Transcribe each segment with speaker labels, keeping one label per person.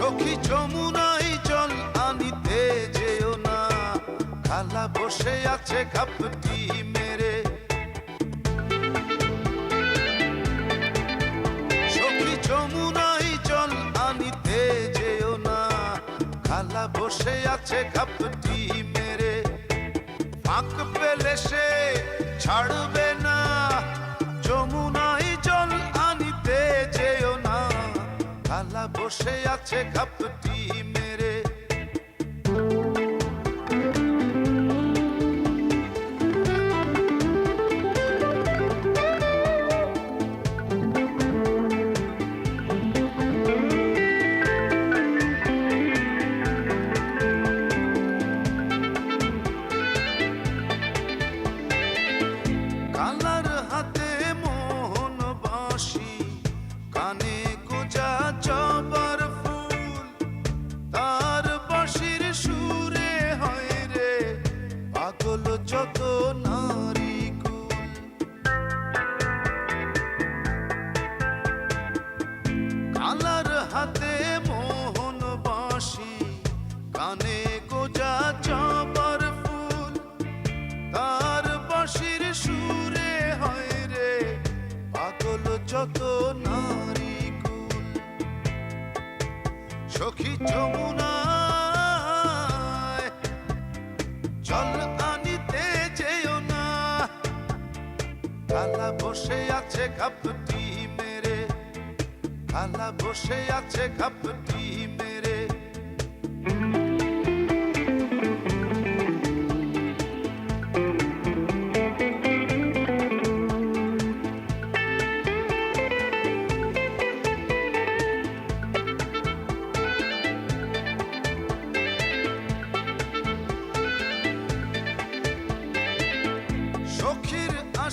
Speaker 1: সখী যমুনাই জল আনিতে যেও না। খালা বসে আছে খাপটি মেরে। সখী যমুনাই জল আনিতে যেও না। খালা বসে আছে খাপটি মেরে। ফাঁক পেলে সে ছাড়বে না। খালা বসে আছে খাপটি মেরে। কালার কানে গোজা বাঁশির সুরে হয় রে, পাগল যত নারী কুল। সখী আনিতে যেও না। খালা বসে আছে খাপটি মেরে, খালা বসে আছে খাপটি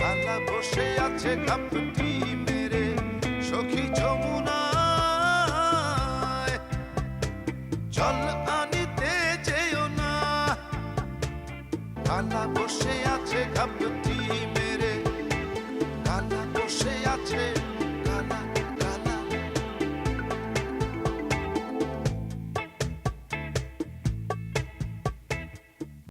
Speaker 1: কালা বসে আছে কাপটি মেরে সখী যমুনা জল আনিতে যেও না। কালা বসে